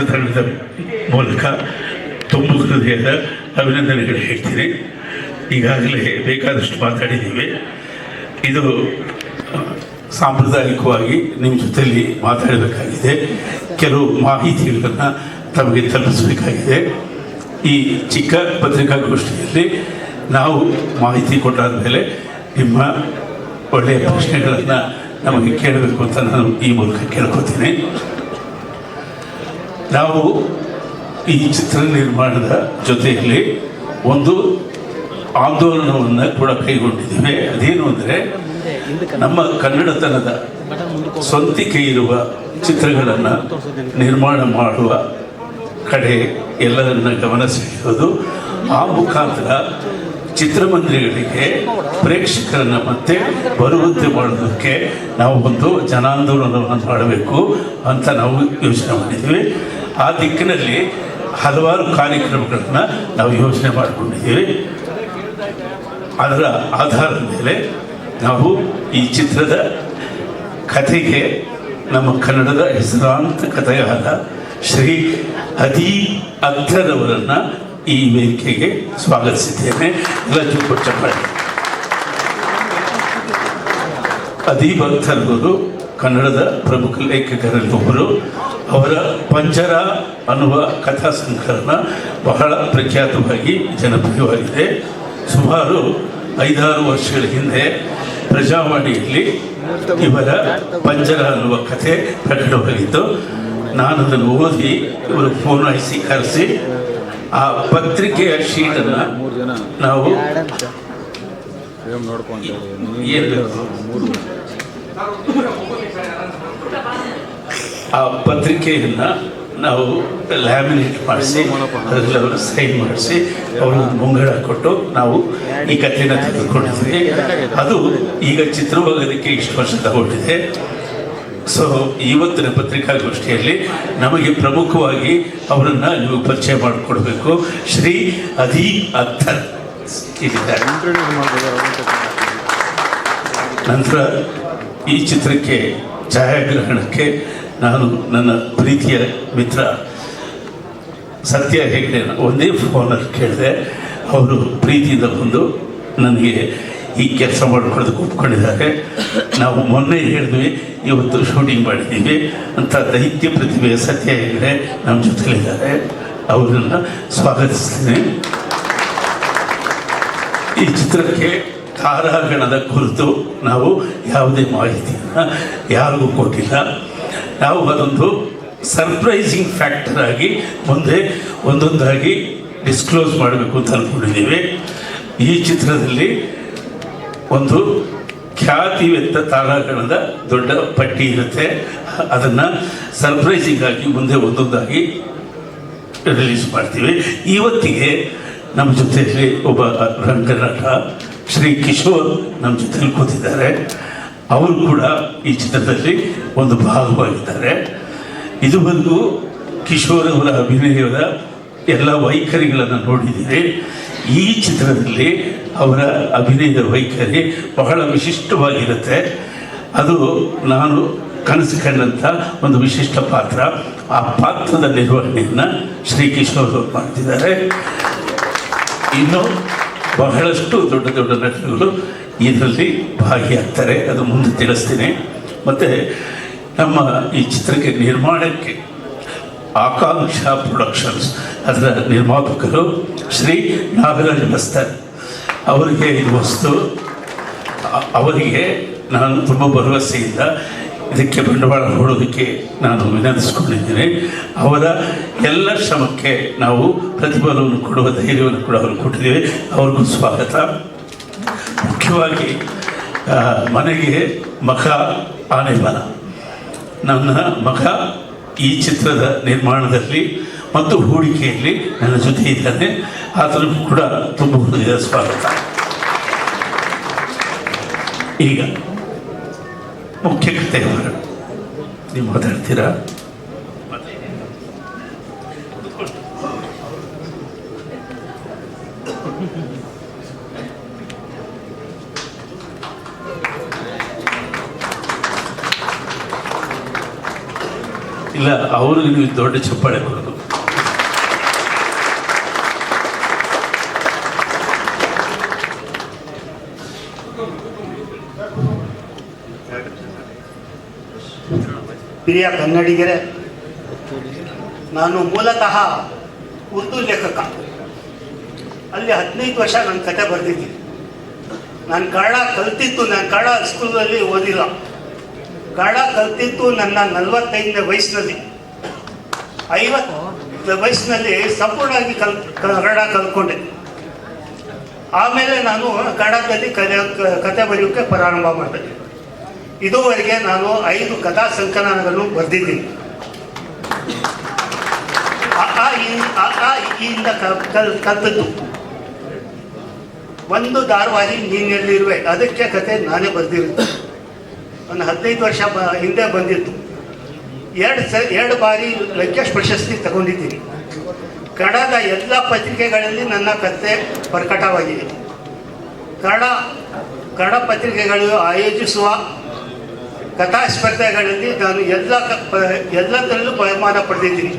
ಚಿತ್ರತಂಡದ ಮೂಲಕ ತುಂಬು ಹೃದಯದ ಅಭಿನಂದನೆಗಳು ಹೇಳ್ತೀನಿ. ಈಗಾಗಲೇ ಬೇಕಾದಷ್ಟು ಮಾತಾಡಿದ್ದೀವಿ. ಇದು ಸಾಂಪ್ರದಾಯಿಕವಾಗಿ ನಿಮ್ಮ ಜೊತೆಯಲ್ಲಿ ಮಾತಾಡಬೇಕಾಗಿದೆ. ಕೆಲವು ಮಾಹಿತಿಗಳನ್ನು ತಮಗೆ ತಲುಪಿಸಬೇಕಾಗಿದೆ. ಈ ಚಿಕ್ಕ ಪತ್ರಿಕಾಗೋಷ್ಠಿಯಲ್ಲಿ ನಾವು ಮಾಹಿತಿ ಕೊಟ್ಟಾದ ಮೇಲೆ ನಿಮ್ಮ ಒಳ್ಳೆಯ ಪ್ರಶ್ನೆಗಳನ್ನು ನಮಗೆ ಕೇಳಬೇಕು ಅಂತ ನಾನು ಈ ಮೂಲಕ ಕೇಳ್ಕೊತೀನಿ ನಾವು ಈ ಚಿತ್ರ ನಿರ್ಮಾಣದ ಜೊತೆಯಲ್ಲಿ ಒಂದು ಆಂದೋಲನವನ್ನು ಕೂಡ ಕೈಗೊಂಡಿದ್ದೇವೆ. ಅದೇನು ಅಂದರೆ ನಮ್ಮ ಕನ್ನಡತನದ ಸ್ವಂತಿಕೆ ಇರುವ ಚಿತ್ರಗಳನ್ನು ನಿರ್ಮಾಣ ಮಾಡುವ ಕಡೆ ಎಲ್ಲರನ್ನ ಗಮನ ಸೆಳೆಯೋದು, ಆ ಮುಖಾಂತರ ಚಿತ್ರಮಂದಿರಗಳಿಗೆ ಪ್ರೇಕ್ಷಕರನ್ನು ಮತ್ತೆ ಬರುವಂತೆ ಮಾಡೋದಕ್ಕೆ ನಾವು ಒಂದು ಜನಾಂದೋಲನವನ್ನು ಮಾಡಬೇಕು ಅಂತ ನಾವು ಯೋಚನೆ ಮಾಡಿದ್ದೀವಿ. ಆ ದಿಕ್ಕಿನಲ್ಲಿ ಹಲವಾರು ಕಾರ್ಯಕ್ರಮಗಳನ್ನು ನಾವು ಯೋಚನೆ ಮಾಡಿಕೊಂಡಿದ್ದೀವಿ. ಅದರ ಆಧಾರದ ಮೇಲೆ ನಾವು ಈ ಚಿತ್ರದ ಕಥೆಗೆ ನಮ್ಮ ಕನ್ನಡದ ಹೆಸರಾಂತ ಕಥೆಯಾದ ಶ್ರೀ ಅದಿ ಅವರನ್ನು ಈ ವೇದಿಕೆಗೆ ಸ್ವಾಗತಿಸಿದ್ದೇನೆ. ಎಲ್ಲ ಚುಪ್ಪು ಚಪ್ಪಾಳೆ ಅದೀಬ್ ಅಖ್ತರ್ ಅವರು ಕನ್ನಡದ ಪ್ರಮುಖ ಲೇಖಕರಲ್ಲಿ ಒಬ್ಬರು ಅವರ ಪಂಜರ ಅನ್ನುವ ಕಥಾ ಸಂಕಲನ ಬಹಳ ಪ್ರಖ್ಯಾತವಾಗಿ ಜನಪ್ರಿಯವಾಗಿದೆ. ಸುಮಾರು ಐದಾರು ವರ್ಷಗಳ ಹಿಂದೆ ಪ್ರಜಾವಾಣಿಯಲ್ಲಿ ಇವರ ಪಂಜರ ಅನ್ನುವ ಕಥೆ ಪ್ರಕಟವಾಗಿತ್ತು ನಾನು ಅದನ್ನು ಓದಿ ಇವರು ಫೋನ್ ಹಾಯಿಸಿ ಕರೆಸಿ ಆ ಪತ್ರಿಕೆಯ ಶೀಟನ್ನು ನಾವು ಏನ್ ಆ ಪತ್ರಿಕೆಯನ್ನು ನಾವು ಲ್ಯಾಮಿನೇಟ್ ಮಾಡಿಸಿ ಅದರಲ್ಲಿ ಸೈನ್ ಮಾಡಿಸಿ ಅವರು ಮುಂಗಡ ಕೊಟ್ಟು ನಾವು ಈ ಕಥೆನ ತೆಗೆದುಕೊಂಡಿದ್ವಿ. ಅದು ಈಗ ಚಿತ್ರವಾಗೋದಕ್ಕೆ ಇಷ್ಟು ವರ್ಷ ತಗೊಂಡಿದೆ. ಸೊ ಇವತ್ತಿನ ಪತ್ರಿಕಾಗೋಷ್ಠಿಯಲ್ಲಿ ನಮಗೆ ಪ್ರಮುಖವಾಗಿ ಅವರನ್ನು ನೀವು ಪರಿಚಯ ಮಾಡಿಕೊಡ್ಬೇಕು. ಶ್ರೀ ಅಧಿ ಇಂಟ್ರೊಡ್ಯೂಸ್ ನಂತರ ಈ ಚಿತ್ರಕ್ಕೆ ಛಾಯಾಗ್ರಹಣಕ್ಕೆ ನಾನು ನನ್ನ ಪ್ರೀತಿಯ ಮಿತ್ರ, ಸತ್ಯ ಹೆಗ್ಡೆ ಒಂದೇ ಫೋನಲ್ಲಿ ಕೇಳಿದೆ. ಅವರು ಪ್ರೀತಿಯಿಂದ ಬಂದು ನನಗೆ ಈ ಕೆಲಸ ಮಾಡ್ಕೊಳ್ಳೋದಕ್ಕೆ ಒಪ್ಕೊಂಡಿದ್ದಾರೆ ನಾವು ಮೊನ್ನೆ ಹೇಳಿದ್ವಿ, ಇವತ್ತು ಶೂಟಿಂಗ್ ಮಾಡಿದ್ದೀವಿ ಅಂತ ದೈತ್ಯ ಪ್ರತಿಭೆ ಸತ್ಯ ಹೆಗ್ಡೆ ನಮ್ಮ ಜೊತೆಲಿದ್ದಾರೆ. ಅವರನ್ನು ಸ್ವಾಗತಿಸ್ತೀನಿ. ಈ ಚಿತ್ರಕ್ಕೆ ತಾರಾಗಣದ ಕುರಿತು ನಾವು ಯಾವುದೇ ಮಾಹಿತಿಯನ್ನು ಯಾರಿಗೂ ಕೊಟ್ಟಿಲ್ಲ. ನಾವು ಅದೊಂದು ಸರ್ಪ್ರೈಸಿಂಗ್ ಫ್ಯಾಕ್ಟರ್ ಆಗಿ ಮುಂದೆ ಒಂದೊಂದಾಗಿ ಡಿಸ್ಕ್ಲೋಸ್ ಮಾಡಬೇಕು ಅಂತ ಅಂದ್ಕೊಂಡಿದ್ದೀವಿ ಈ ಚಿತ್ರದಲ್ಲಿ ಒಂದು ಖ್ಯಾತಿವೆತ್ತ ತಾರಾಗಣದ ದೊಡ್ಡ ಪಟ್ಟಿ ಇರುತ್ತೆ. ಅದನ್ನು ಸರ್ಪ್ರೈಸಿಂಗ್ ಆಗಿ ಮುಂದೆ ಒಂದೊಂದಾಗಿ ರಿಲೀಸ್ ಮಾಡ್ತೀವಿ. ಇವತ್ತಿಗೆ ನಮ್ಮ ಜೊತೆಯಲ್ಲಿ ಒಬ್ಬ ರಂಗನಟ ಶ್ರೀ ಕಿಶೋರ್ ನಮ್ಮ ಜೊತೆಲಿ ಕೂತಿದ್ದಾರೆ. ಅವರು ಕೂಡ ಈ ಚಿತ್ರದಲ್ಲಿ ಒಂದು ಭಾಗವಾಗಿದ್ದಾರೆ. ಇದು ಬಂದು ಕಿಶೋರ್ ಅವರ ಅಭಿನಯದ ಎಲ್ಲ ವೈಖರಿಗಳನ್ನು ನೋಡಿದ್ದೀರಿ. ಈ ಚಿತ್ರದಲ್ಲಿ ಅವರ ಅಭಿನಯದ ವೈಖರಿ ಬಹಳ ವಿಶಿಷ್ಟವಾಗಿರುತ್ತೆ. ಅದು ನಾನು ಕನಸು ಕಂಡಂಥ ಒಂದು ವಿಶಿಷ್ಟ ಪಾತ್ರ. ಆ ಪಾತ್ರದ ನಿರ್ವಹಣೆಯನ್ನು ಶ್ರೀ ಕಿಶೋರ್ ಅವರು ಮಾಡ್ತಿದ್ದಾರೆ. ಇನ್ನು ಬಹಳಷ್ಟು ದೊಡ್ಡ ದೊಡ್ಡ ನಟರುಗಳು ಇದರಲ್ಲಿ ಭಾಗಿಯಾಗ್ತಾರೆ. ಅದು ಮುಂದೆ ತಿಳಿಸ್ತೀನಿ. ಮತ್ತು ನಮ್ಮ ಈ ಚಿತ್ರಕ್ಕೆ ನಿರ್ಮಾಣಕ್ಕೆ ಆಕಾಂಕ್ಷಾ ಪ್ರೊಡಕ್ಷನ್ಸ್ ಅದರ ನಿರ್ಮಾಪಕರು ಶ್ರೀ ನಾಗರಾಜ್ ಬಸ್ತರ್ ಅವರಿಗೆ ಇದು ವಸ್ತು ಅವರಿಗೆ ನಾನು ತುಂಬ ಭರವಸೆಯಿಂದ ಇದಕ್ಕೆ ಬಂಡವಾಳ ಹೂಡೋದಕ್ಕೆ ನಾನು ವಿನಂತಿಸ್ಕೊಂಡಿದ್ದೇನೆ. ಅವರ ಎಲ್ಲ ಶ್ರಮಕ್ಕೆ ನಾವು ಪ್ರತಿಫಲವನ್ನು ಕೊಡುವ ಧೈರ್ಯವನ್ನು ಕೂಡ ಅವರು ಕೊಟ್ಟಿದ್ದೇವೆ. ಅವ್ರಿಗೂ ಸ್ವಾಗತ. ಮುಖ್ಯವಾಗಿ ಮನೆಗೆ ಮಖ ಆನೆ ಬಲ ನನ್ನ ಮಗ ಈ ಚಿತ್ರದ ನಿರ್ಮಾಣದಲ್ಲಿ ಮತ್ತು ಹೂಡಿಕೆಯಲ್ಲಿ ನನ್ನ ಜೊತೆ ಇದ್ದಾನೆ. ಆತನಿಗೂ ಕೂಡ ತುಂಬ ಹೃದಯ ಸ್ವಾಗತ. ಈಗ ಮುಖ್ಯ ಕಥೆ ಹೊರಡು ನೀವು ಮಾತಾಡ್ತೀರಾ? ಇಲ್ಲ ಅವರು ನೀವು ದೊಡ್ಡ ಚಪ್ಪಾಳೆ ಪ್ರಿಯ ಕನ್ನಡಿಗರೇ, ನಾನು ಮೂಲತಃ ಉರ್ದು ಲೇಖಕ. ಅಲ್ಲಿ ಹದಿನೈದು ವರ್ಷ ನಾನು ಕತೆ ಬರೆದಿದ್ದೀನಿ ನಾನು ಕನ್ನಡ ಕಲ್ತಿತ್ತು ನಾನು ಕನ್ನಡ ಸ್ಕೂಲಲ್ಲಿ ಓದಿಲ್ಲ. ಕನ್ನಡ ಕಲ್ತಿತ್ತು ನನ್ನ ನಲವತ್ತೈದನೇ ವಯಸ್ಸಿನಲ್ಲಿ. ಐವತ್ತು ವಯಸ್ಸಿನಲ್ಲಿ ಸಂಪೂರ್ಣವಾಗಿ ಕಲ್, ಕನ್ನಡ ಕಲ್ತ್ಕೊಂಡೆ. ಆಮೇಲೆ ನಾನು ಕನ್ನಡದಲ್ಲಿ ಕಲೆ ಕತೆ ಬರೆಯೋಕ್ಕೆ ಪ್ರಾರಂಭ ಮಾಡಿದೆ. ಇದುವರೆಗೆ ನಾನು ಐದು ಕಥಾ ಸಂಕಲನಗಳನ್ನು ಬರೆದಿದ್ದೀನಿ. ಕಲ್ತದ್ದು. ಒಂದು ಧಾರವಾಹಿ ನೀನೆಲ್ಲಿರುವೆ ಅದಕ್ಕೆ ಕತೆ ನಾನೇ ಬರೆದಿರುತ್ತೆ ಒಂದು ಹದಿನೈದು ವರ್ಷ ಹಿಂದೆ ಬಂದಿತ್ತು. ಎರಡು ಸ, ಎರಡು ಬಾರಿ ಲಂಕೇಶ್ ಪ್ರಶಸ್ತಿ ತಗೊಂಡಿದ್ದೀನಿ. ಕನ್ನಡದ ಎಲ್ಲ ಪತ್ರಿಕೆಗಳಲ್ಲಿ ನನ್ನ ಕತೆ ಪ್ರಕಟವಾಗಿದೆ. ಕನ್ನಡ ಕನ್ನಡ ಪತ್ರಿಕೆಗಳು ಆಯೋಜಿಸುವ ಕಥಾ ಸ್ಪರ್ಧೆಗಳಲ್ಲಿ ನಾನು ಎಲ್ಲ ಎಲ್ಲದರಲ್ಲೂ ಬಹುಮಾನ ಪಡೆದಿದ್ದೀನಿ.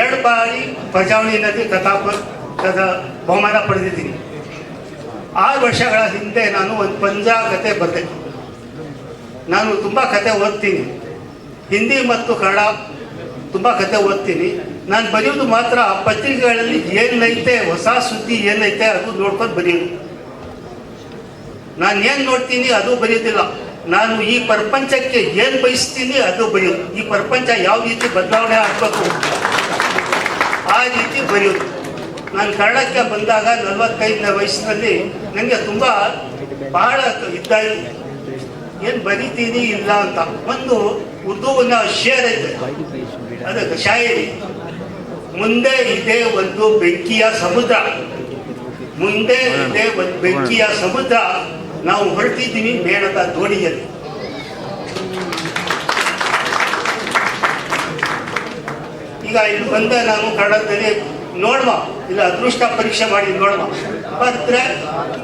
ಎರಡು ಬಾರಿ ಪ್ರಜಾವಣಿಯಲ್ಲಿ ಕಥಾ ಕಥಾ ಬಹುಮಾನ ಪಡೆದಿದ್ದೀನಿ. ಆರು ವರ್ಷಗಳ ಹಿಂದೆ ನಾನು ಒಂದು ಪಂಜಾ ಕತೆ ಬರೆದೆ ನಾನು ತುಂಬ ಕತೆ ಓದ್ತೀನಿ. ಹಿಂದಿ ಮತ್ತು ಕನ್ನಡ ತುಂಬ ಕತೆ ಓದ್ತೀನಿ. ನಾನು ಬರೆಯೋದು ಮಾತ್ರ ಆ ಪತ್ರಿಕೆಗಳಲ್ಲಿ ಏನೈತೆ, ಹೊಸ ಸುದ್ದಿ ಏನೈತೆ ಅದು ನೋಡ್ಕೊಂಡು ಬರೆಯೋದು ನಾನು ಏನು ನೋಡ್ತೀನಿ ಅದು ಬರೆಯೋದಿಲ್ಲ ನಾನು ಈ ಪ್ರಪಂಚಕ್ಕೆ ಏನು ಬಯಸ್ತೀನಿ ಅದು ಬರೆಯೋದು ಈ ಪ್ರಪಂಚ ಯಾವ ರೀತಿ ಬದಲಾವಣೆ ಆಗಬೇಕು? ಆ ರೀತಿ ಬರೆಯೋದು ನಾನು ಕನ್ನಡಕ್ಕೆ ಬಂದಾಗ ನಲವತ್ತೈದನೇ ವಯಸ್ಸಿನಲ್ಲಿ ನನಗೆ ತುಂಬ ಬಹಳ ಇದ್ದ ಏನು ಬರಿತೀನಿ ಇಲ್ಲ ಅಂತ. ಒಂದು ಉರ್ದುವಿನ ಶೇರ್ ಇದೆ. ಅದಕ್ಕೆ ಶಾಯರಿ ಮುಂದೆ ಇದೆ ಒಂದು ಬೆಂಕಿಯ ಸಮುದ್ರ. ಮುಂದೆ ಇದೆ ಒಂದು ಬೆಂಕಿಯ ಸಮುದ್ರ. ನಾವು ಹೊರಟಿದ್ದೀನಿ ಮೇಣದ ದೋಣಿಯಲ್ಲಿ. ಈಗ ಇಲ್ಲಿ ಬಂದ ನಾನು ಕನ್ನಡದಲ್ಲಿ ನೋಡುವ, ಇಲ್ಲ ಅದೃಷ್ಟ ಪರೀಕ್ಷೆ ಮಾಡಿ ನೋಡುವ. ಬರ್ತಾರೆ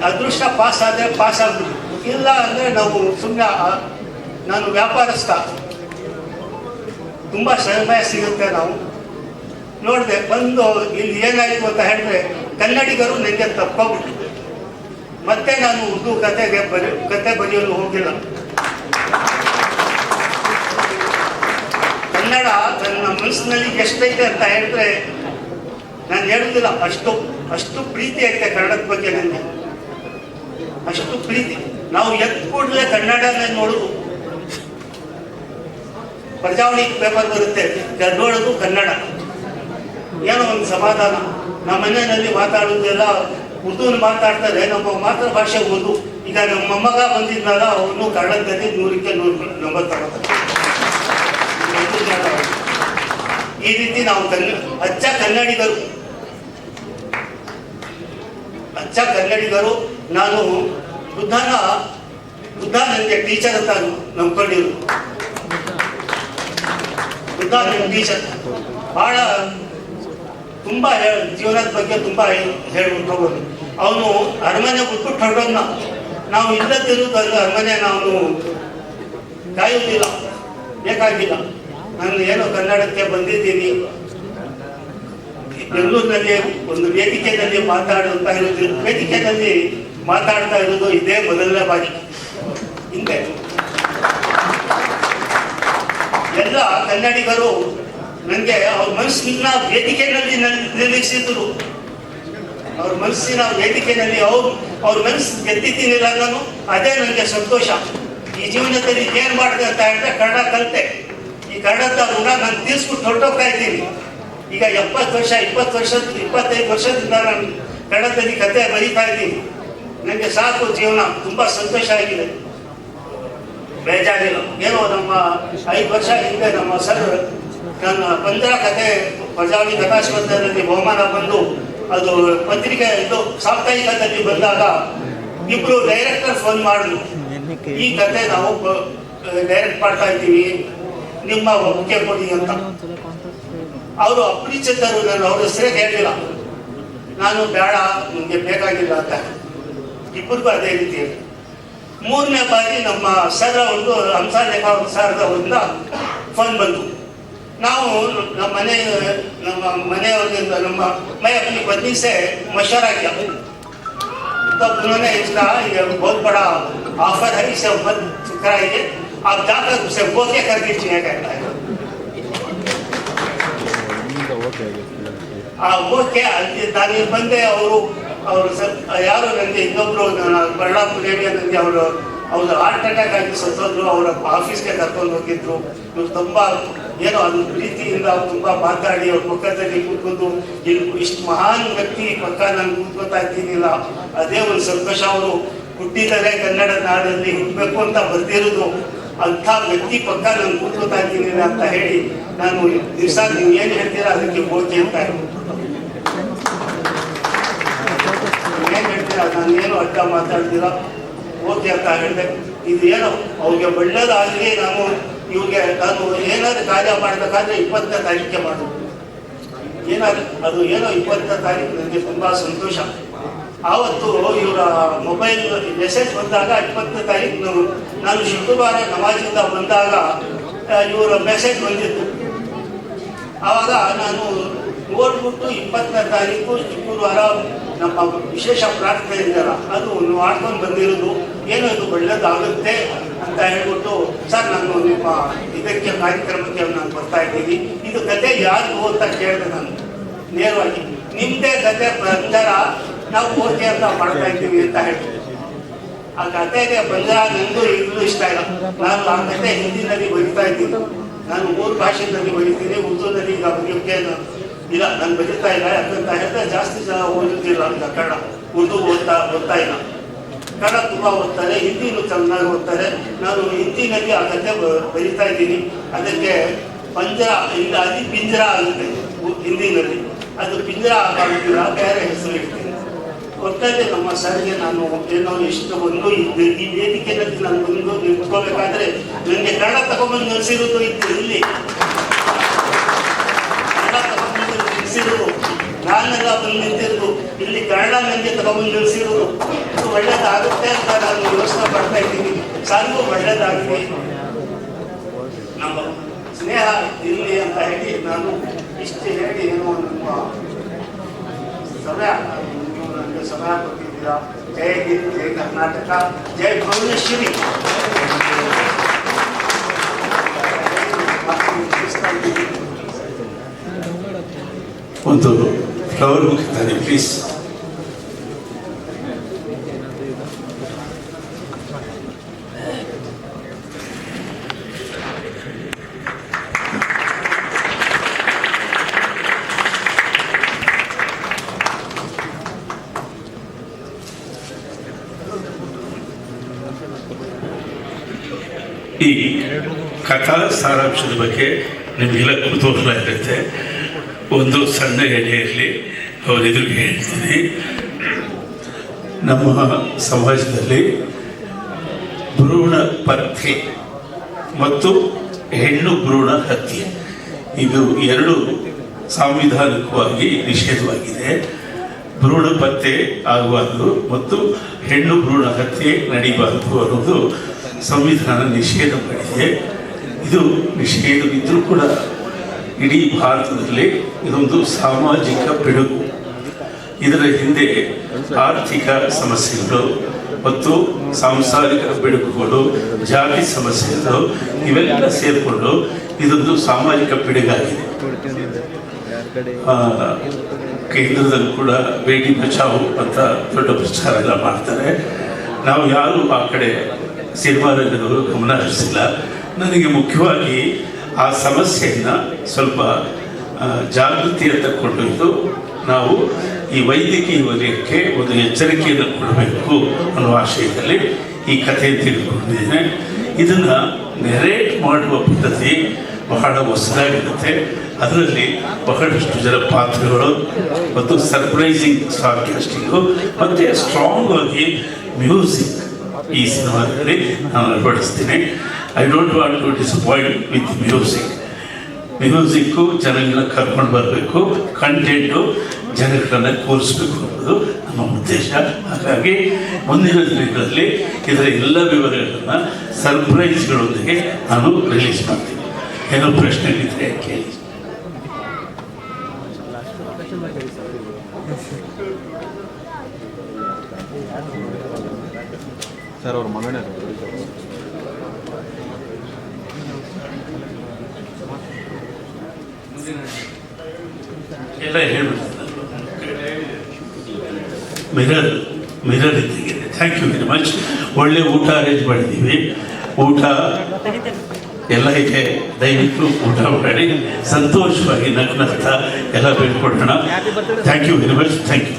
ಅದೃಷ್ಟ ಪಾಸ್ ಆದರೆ ಪಾಸ್ ಆಗ್ಬಿಡಿ ಇಲ್ಲ ಅಂದರೆ ನಾವು ಸುಮ್ಮನೆ ನಾನು ವ್ಯಾಪಾರಸ್ಥ. ತುಂಬ ಸಮಯ ಸಿಗುತ್ತೆ ನಾವು. ನೋಡಿದೆ ಬಂದು ಇಲ್ಲಿ ಏನಾಯಿತು ಅಂತ ಹೇಳಿದ್ರೆ ಕನ್ನಡಿಗರು ನನಗೆ ತಪ್ಪಿಬಿಟ್ಟು ಮತ್ತೆ ನಾನು ಉರ್ದು ಕತೆಗೆ ಬರಿ ಕತೆ ಬರೆಯಲು ಹೋಗಿಲ್ಲ. ಕನ್ನಡ ನನ್ನ ಮನಸ್ಸಿನಲ್ಲಿ ಎಷ್ಟೈತೆ ಅಂತ ಹೇಳಿದ್ರೆ ನಾನು ಹೇಳುದಿಲ್ಲ ಅಷ್ಟು ಅಷ್ಟು ಪ್ರೀತಿ ಐತೆ ಕನ್ನಡದ ಬಗ್ಗೆ ನನಗೆ. ಅಷ್ಟು ಪ್ರೀತಿ. ನಾವು ಎತ್ ಕೂಡಲೇ ಕನ್ನಡನೇ ನೋಡುದು. ಪ್ರಜಾವಣಿ ಪೇಪರ್ ಬರುತ್ತೆ ನೋಡೋದು ಕನ್ನಡ. ಏನೋ ಒಂದು ಸಮಾಧಾನ. ನಮ್ಮ ಮನೆಯಲ್ಲಿ ಮಾತಾಡೋದೆಲ್ಲ ಉರ್ದುನ ಮಾತಾಡ್ತಾರೆ, ನಮ್ಮ ಮಾತೃಭಾಷೆ ಉರ್ದು ಈಗ ನಮ್ಮ ಮೊಮ್ಮಗ ಬಂದಿದ್ದಾಗ ಅವನು ಕನ್ನಡದಲ್ಲಿ ನೂರಕ್ಕೆ ನೂರು ಉರ್ದು ಈ ರೀತಿ ನಾವು ಕನ್ನಡ ಅಚ್ಚ ಕನ್ನಡಿಗರು. ಅಚ್ಚ ಕನ್ನಡಿಗರು, ನಾನು ಬುದ್ಧನ ಬುದ್ಧ ನನಗೆ ಟೀಚರ್ ಅಂತ ನಂಬ್ಕೊಂಡಿರು ಬುದ್ಧ ನನ್ನ ಟೀಚರ್. ಬಹಳ ತುಂಬ ಜೀವನದ ಬಗ್ಗೆ ತುಂಬ ಹೇಳ್ಬಿಟ್ಟು ಅವನು ಅರಮನೆ ಬಿಟ್ಬಿಟ್ಟು ಹೊರಡೋದ್ನ ನಾವು ಇಲ್ಲದಿರುವುದಲ್ಲ ಅರಮನೆ ನಾವು ಕಾಯುವುದಿಲ್ಲ. ಬೇಕಾಗಿಲ್ಲ. ನಾನು ಏನೋ ಕನ್ನಡಕ್ಕೆ ಬಂದಿದ್ದೀನಿ. ಬೆಂಗಳೂರಿನಲ್ಲಿ ಒಂದು ವೇದಿಕೆಯಲ್ಲಿ ಮಾತಾಡುತ್ತಾ ಇರೋದು ವೇದಿಕೆಯಲ್ಲಿ ಮಾತಾಡ್ತಾ ಇರೋದು ಇದೇ ಮೊದಲನೇ ಬಾರಿ. ಹಿಂದೆ. ಎಲ್ಲ ಕನ್ನಡಿಗರು ನನಗೆ ಅವ್ರ ಮನಸ್ಸಿನ ವೇದಿಕೆಯಲ್ಲಿ ನನ್- ನಿಲ್ಲಿಸಿದ್ರು ಅವ್ರ ಮನಸ್ಸಿನ ವೇದಿಕೆಯಲ್ಲಿ ಅವ್ರು, ಅವ್ರ ಮನಸ್ಸು ಗೆದ್ದಿದ್ದೀನಿಲ್ಲ ನಾನು ಅದೇ ನನಗೆ ಸಂತೋಷ. ಈ ಜೀವನದಲ್ಲಿ ಏನು ಮಾಡಿದೆ ಅಂತ ಹೇಳಿದ್ರೆ ಕನ್ನಡ ಕಲಿತೆ. ಈ ಕನ್ನಡದ ಋಣ ನಾನು ತೀರ್ಸ್ಬಿಟ್ಟು ಹೊರಟೋಗ್ತಾ ಇದ್ದೀನಿ. ಈಗ ಎಪ್ಪತ್ತು ವರ್ಷ, ಇಪ್ಪತ್ತು ವರ್ಷ, ಇಪ್ಪತ್ತೈದು ವರ್ಷದಿಂದ ನಾನು ಕನ್ನಡದಲ್ಲಿ ಕತೆ ಬರೀತಾ ಇದ್ದೀನಿ. ನನಗೆ ಸಾಕು ಜೀವನ, ತುಂಬ ಸಂತೋಷ ಆಗಿದೆ. ಬೇಜಾರಿಲ್ಲ. ಏನೋ ನಮ್ಮ ಐದು ವರ್ಷ ಹಿಂದೆ ನಮ್ಮ ಸರ್ ನನ್ನ ಪಂದ್ಯ ಕತೆ ಪ್ರಜಾವಿ ಕಥಾಸ್ಪತ್ರೆಯಲ್ಲಿ ಬಹುಮಾನ ಬಂದು ಅದು ಪತ್ರಿಕೆ ಇದು ಸಾಪ್ತಾಹಿಕದಲ್ಲಿ ಬಂದಾಗ ಇಬ್ರು ಡೈರೆಕ್ಟರ್ ಫೋನ್ ಮಾಡಿದ್ರು. ಈ ಕತೆ ನಾವು ಡೈರೆಕ್ಟ್ ಮಾಡ್ತಾ ಇದ್ದೀವಿ. ನಿಮ್ಮ ಮುಖ್ಯ ಕೊಡಿ ಅಂತ. ಅವರು ಅಪರಿಚಿತರು, ನಾನು ಅವರು ಹೆಸರೇ ಹೇಳಿಲ್ಲ ನಾನು ಬೇಡ, ನಿಮಗೆ ಬೇಕಾಗಿಲ್ಲ ಅಂತ. ಇಬ್ಬರು ಅದೇ ರೀತಿ ಮೂರನೇ ಬಾರಿ ನಮ್ಮ ಸರ್ ಒಂದು ಹಂಸಲೇಖ ಸರ್ ಅವರಿಂದ ಫೋನ್ ಬಂತು. ನಾವು ನಮ್ಮ ಮನೆ ನಮ್ಮ ಮನೆಯವರಿಂದ ನಮ್ಮ मैं अपनी पत्नी से मशवरा किया तब उन्होंने इसका ये बहुत बड़ा ऑफर है इसे मत कराइए आप जाकर उसे बोके कर दीजिए कहता है ಇಲ್ಲಿಂದ ಓಕೆ ಆಗಿತ್ತು ಆ ಓಕೆ ಅಲ್ಲಿ ನಾನು ಬಂದೆ ಅವರು ಅವರು ಸತ್ ಯಾರು ನನಗೆ ಇನ್ನೊಬ್ರು ಬಳ್ಳಾಪುರ ರೇಡಿಯೋ ನನಗೆ ಅವರು ಅವರು ಹಾರ್ಟ್ ಅಟ್ಯಾಕ್ ಆಗಿ ಸತ್ತೋದ್ರು ಅವರ ಆಫೀಸ್ಗೆ ಕರ್ಕೊಂಡು ಹೋಗಿದ್ರು ಇವ್ರು ತುಂಬಾ ಏನೋ ಅದು ಪ್ರೀತಿಯಿಂದ ಅವ್ರು ತುಂಬಾ ಮಾತಾಡಿ ಅವ್ರ ಪಕ್ಕದಲ್ಲಿ ಕೂತ್ಕೊಂಡು ಇಷ್ಟು ಮಹಾನ್ ವ್ಯಕ್ತಿ, ಪಕ್ಕ ನಾನು ಕೂತ್ಕೊತಾ ಇದ್ದೀನಿಲ್ಲ. ಅದೇ ಒಂದು ಸಂತೋಷ ಅವರು ಹುಟ್ಟಿದರೆ ಕನ್ನಡ ನಾಡಲ್ಲಿ ಹುಟ್ಟಬೇಕು ಅಂತ ಬರ್ತಿರೋದು ಅಂಥ ವ್ಯಕ್ತಿ ಪಕ್ಕ ನಾನು ಕೂತ್ಕೊತಾ ಇದ್ದೀನಿ ಅಂತ ಹೇಳಿ ನಾನು ದಿವಸ ನೀವು ಏನು ಹೇಳ್ತೀರಾ ಅದಕ್ಕೆ ಓಕೆ ಅಂತ ಏನು ಹೇಳ್ತೀರಾ? ನಾನು ಏನು ಅಡ್ಡ ಮಾತಾಡ್ತೀರಾ? ಓಕೆ ಅಂತ ಹೇಳಿದೆ. ಇದು ಏನೋ ಅವ್ರಿಗೆ ಒಳ್ಳೇದಾಗಲಿ ನಾನು ಇವ್ರಿಗೆ ನಾನು ಏನಾದ್ರು ಕಾರ್ಯ ಮಾಡಬೇಕಾದ್ರೆ ಇಪ್ಪತ್ತನೇ ತಾರೀಕಿಗೆ ಮಾಡು. ಏನಾದ್ರು, ಅದು ಏನೋ ಇಪ್ಪತ್ತನೇ ತಾರೀಕು ನನಗೆ ತುಂಬಾ ಸಂತೋಷ. ಆವತ್ತು ಇವರ ಮೊಬೈಲ್ ಮೆಸೇಜ್ ಬಂದಾಗ ಇಪ್ಪತ್ತನೇ ತಾರೀಕು ನಾನು ಶುಕ್ರವಾರ ನಮಾಜಿಂದ ಬಂದಾಗ ಇವರ ಮೆಸೇಜ್ ಬಂದಿತ್ತು. ಆವಾಗ ನಾನು ನೋಡ್ಬಿಟ್ಟು ಇಪ್ಪತ್ತನೇ ತಾರೀಕು ಶುಕ್ರವಾರ ನಮ್ಮ ವಿಶೇಷ ಪ್ರಾರ್ಥನೆ ಇದೆಯಲ್ಲ ಅದು ಮಾಡ್ಕೊಂಡು ಬಂದಿರೋದು. ಏನೋ ಇದು ಒಳ್ಳೇದಾಗುತ್ತೆ ಅಂತ ಹೇಳ್ಬಿಟ್ಟು, ಸರ್, ನಾನು ನಿಮ್ಮ ಇದಕ್ಕೆ ಕಾರ್ಯಕ್ರಮಕ್ಕೆ ನಾನು ಬರ್ತಾ ಇದ್ದೀನಿ. ಇದು ಕತೆ ಯಾರು ಅಂತ ಕೇಳಿದೆ ನಾನು. ನೇರವಾಗಿ ನಿಮ್ಮದೇ ಕತೆ ಬಂಜಾರ ನಾವು ಓಕೆ ಅಂತ ಮಾಡ್ತಾ ಇದ್ದೀವಿ ಅಂತ ಹೇಳ್ತೀವಿ ಆ ಕತೆಗೆ ಬಂಜಾರ ನಂದು ಇಲ್ಲೂ ಇಷ್ಟ ಇಲ್ಲ. ನಾನು ಆ ಕತೆ ಹಿಂದಿನಲ್ಲಿ ಬರಿತಾ ಇದ್ದೀನಿ. ನಾನು ಮೂರು ಭಾಷೆಯಲ್ಲಿ ಬರೀತೀನಿ, ಉರ್ದುನಲ್ಲಿ ಈಗ ಬರೆಯೋಕೆ ಇಲ್ಲ, ನಾನು ಬರೀತಾ ಇಲ್ಲ. ಯಾಕಂತ ಹೇಳಿದ್ರೆ ಜಾಸ್ತಿ ಜನ ಓದುತ್ತಿಲ್ಲ ಅಂತ ಕನ್ನಡ. ಉರ್ದು ಓದ್ತಾ ಓದ್ತಾ ಇಲ್ಲ. ಕನ್ನಡ ತುಂಬ ಓದ್ತಾರೆ, ಹಿಂದಿನೂ ಚೆನ್ನಾಗಿ ಓದ್ತಾರೆ. ನಾನು ಹಿಂದಿನಲ್ಲಿ ಆ ಬ- ಬರೀತಾ ಇದ್ದೀನಿ. ಅದಕ್ಕೆ ಪಂಜರ ಇಲ್ಲ ಅದಿ ಪಿಂಜರ ಆಗುತ್ತೆ ಹಿಂದಿನಲ್ಲಿ. ಅದು ಪಿಂಜರ ಆಗೋದಿಲ್ಲ, ಬೇರೆ ಹೆಸರು ಇಡ್ತೀನಿ ಒಟ್ಟಾರೆ ನಮ್ಮ ಸರ್ಗೆ ನಾನು ಏನೋ ಇಷ್ಟು ಬಂದು ಈ ವೇದಿಕೆಯಲ್ಲಿ ನಾನು ಬಂದು ನಿಂತ್ಕೋಬೇಕಾದ್ರೆ ನನಗೆ ಕನ್ನಡ ತಗೊಂಡ್ಬಂದು ನಿಲ್ಸಿರೋದು ಇತ್ತು ಇಲ್ಲಿ. ಕನ್ನಡ ತಗೊಂಡ್ಬಂದು ನಿಲ್ಸಿರೋದು ನಾನೆಲ್ಲ ಬಂದು ನಿಂತಿದ್ರು ಇಲ್ಲಿ ಕನ್ನಡ ನನಗೆ ತಗೊಂಡ್ಬಂದು ನಿಲ್ಸಿರೋದು ಇದು ಒಳ್ಳೇದಾಗುತ್ತೆ ಅಂತ ನಾನು ಯೋಚನೆ ಪಡ್ತಾ ಇದ್ದೀನಿ. ಸಾರಿಗೂ ಒಳ್ಳೇದಾಗಲಿ ನಮ್ಮ ಸ್ನೇಹ ಇರಲಿ ಅಂತ ಹೇಳಿ ನಾನು ಇಷ್ಟು ಹೇಳಿ ಏನೋ ನಮ್ಮ ಸಮಯ ನನಗೆ ಸಮಯ ಕೊಟ್ಟಿದ್ದೀರಾ? ಜಯ ಹಿಂದ್ ಜಯ ಕರ್ನಾಟಕ, ಜೈ ಭುವನೇಶ್ವರಿ. ಒಂದು ಫ್ಲವರ್ ಮುಗಿತಾನೆ ಪ್ಲೀಸ್ ಈ ಕಥಾ ಸಾರಾಂಶದ ಬಗ್ಗೆ ನಿಮಗೆಲ್ಲ ಕುತೂಹಲ ಇರುತ್ತೆ ಒಂದು ಸಣ್ಣ ಎಡೆಯಲ್ಲಿ ಅವರ ಎದುರಿಗೆ ಹೇಳ್ತೀನಿ. ನಮ್ಮ ಸಮಾಜದಲ್ಲಿ ಭ್ರೂಣ ಪತ್ತೆ ಮತ್ತು ಹೆಣ್ಣು ಭ್ರೂಣ ಹತ್ಯೆ ಇದು ಎರಡು ಸಾಂವಿಧಾನಿಕವಾಗಿ ನಿಷೇಧವಾಗಿದೆ. ಭ್ರೂಣ ಪತ್ತೆ ಆಗಬಾರ್ದು ಮತ್ತು ಹೆಣ್ಣು ಭ್ರೂಣ ಹತ್ಯೆ ನಡೀಬಾರದು ಅನ್ನೋದು ಸಂವಿಧಾನ ನಿಷೇಧ ಮಾಡಿದೆ. ಇದು ನಿಷೇಧವಿದ್ದರೂ ಕೂಡ ಇಡೀ ಭಾರತದಲ್ಲಿ ಇದೊಂದು ಸಾಮಾಜಿಕ ಪಿಡುಗು. ಇದರ ಹಿಂದೆ ಆರ್ಥಿಕ ಸಮಸ್ಯೆಗಳು ಮತ್ತು ಸಾಂಸಾರಿಕ ಪಿಡುಗುಗಳು, ಜಾತಿ ಸಮಸ್ಯೆಗಳು ಇವೆಲ್ಲ ಸೇರಿಕೊಂಡು ಇದೊಂದು ಸಾಮಾಜಿಕ ಪಿಡುಗಾಗಿದೆ. ಕೇಂದ್ರದಲ್ಲಿ ಕೂಡ ಬೇಟಿ ಬಚಾವು ಅಂತ ದೊಡ್ಡ ಪ್ರಚಾರ ಎಲ್ಲ ಮಾಡ್ತಾರೆ. ನಾವು ಯಾರು ಆ ಕಡೆ ಸಿನಿಮಾ ರಂಗದವರು ಗಮನ ಹರಿಸಿಲ್ಲ. ನನಗೆ ಮುಖ್ಯವಾಗಿ ಆ ಸಮಸ್ಯೆಯನ್ನು ಸ್ವಲ್ಪ ಜಾಗೃತಿಯ ಕೊಂಡೊಯ್ದು ನಾವು ಈ ವೈದ್ಯಕೀಯ ವಲಯಕ್ಕೆ ಒಂದು ಎಚ್ಚರಿಕೆಯನ್ನು ಕೊಡಬೇಕು ಅನ್ನುವ ಆಶಯದಲ್ಲಿ ಈ ಕಥೆ ತಿಳಿದುಕೊಂಡಿದ್ದೇನೆ. ಇದನ್ನು ನೆರೇಟ್ ಮಾಡುವ ಪದ್ಧತಿ ಬಹಳ ಹೊಸದಾಗಿರುತ್ತೆ. ಅದರಲ್ಲಿ ಬಹಳಷ್ಟು ಜನ ಪಾತ್ರಗಳು ಮತ್ತು ಸರ್ಪ್ರೈಸಿಂಗ್ ಸ್ಟಾರ್ ಕ್ಯಾಸ್ಟಿಂಗು ಮತ್ತು ಸ್ಟ್ರಾಂಗ್ ಆಗಿ ಮ್ಯೂಸಿಕ್ ಈ ಸಿನಿಮಾದಲ್ಲಿ ನಾನು ಅಳವಡಿಸ್ತೀನಿ. I don't want to disappoint with music music ಜನಗಳನ್ನ ಕರ್ಕೊಂಡು ಬರಬೇಕು ಕಂಟೆಂಟು ಜನಗಳನ್ನ ಕೂರಿಸ್ಬೇಕು ಅನ್ನೋದು ನಮ್ಮ ಉದ್ದೇಶ. ಹಾಗಾಗಿ ಮುಂದಿನ ದಿನಗಳಲ್ಲಿ ಇದರ ಎಲ್ಲ ವಿವರಗಳನ್ನು ಸರ್ಪ್ರೈಸ್ಗಳೊಂದಿಗೆ ನಾನು ರಿಲೀಸ್ ಮಾಡ್ತೀನಿ. ಏನೋ ಪ್ರಶ್ನೆಗಳಿದ್ರೆ ಕೇಳಿ. ಸರ್ ಅವ್ರ ಮಗನೇ ಎಲ್ಲ ಹೇಳ್ಬಿಡ್ತಾರೆ mirror mirror thank you very much ಒಳ್ಳೆ ಊಟ ಅರೇಂಜ್ ಮಾಡಿದ್ದೀವಿ. ಊಟ ಎಲ್ಲ ಇದೆ. ದಯವಿಟ್ಟು ಊಟ ಮಾಡಿ. ಸಂತೋಷವಾಗಿ ನಗ್ನಗ್ತಾ ಎಲ್ಲ ಬೇಡ್ಕೊಡೋಣ. Thank you very much thank you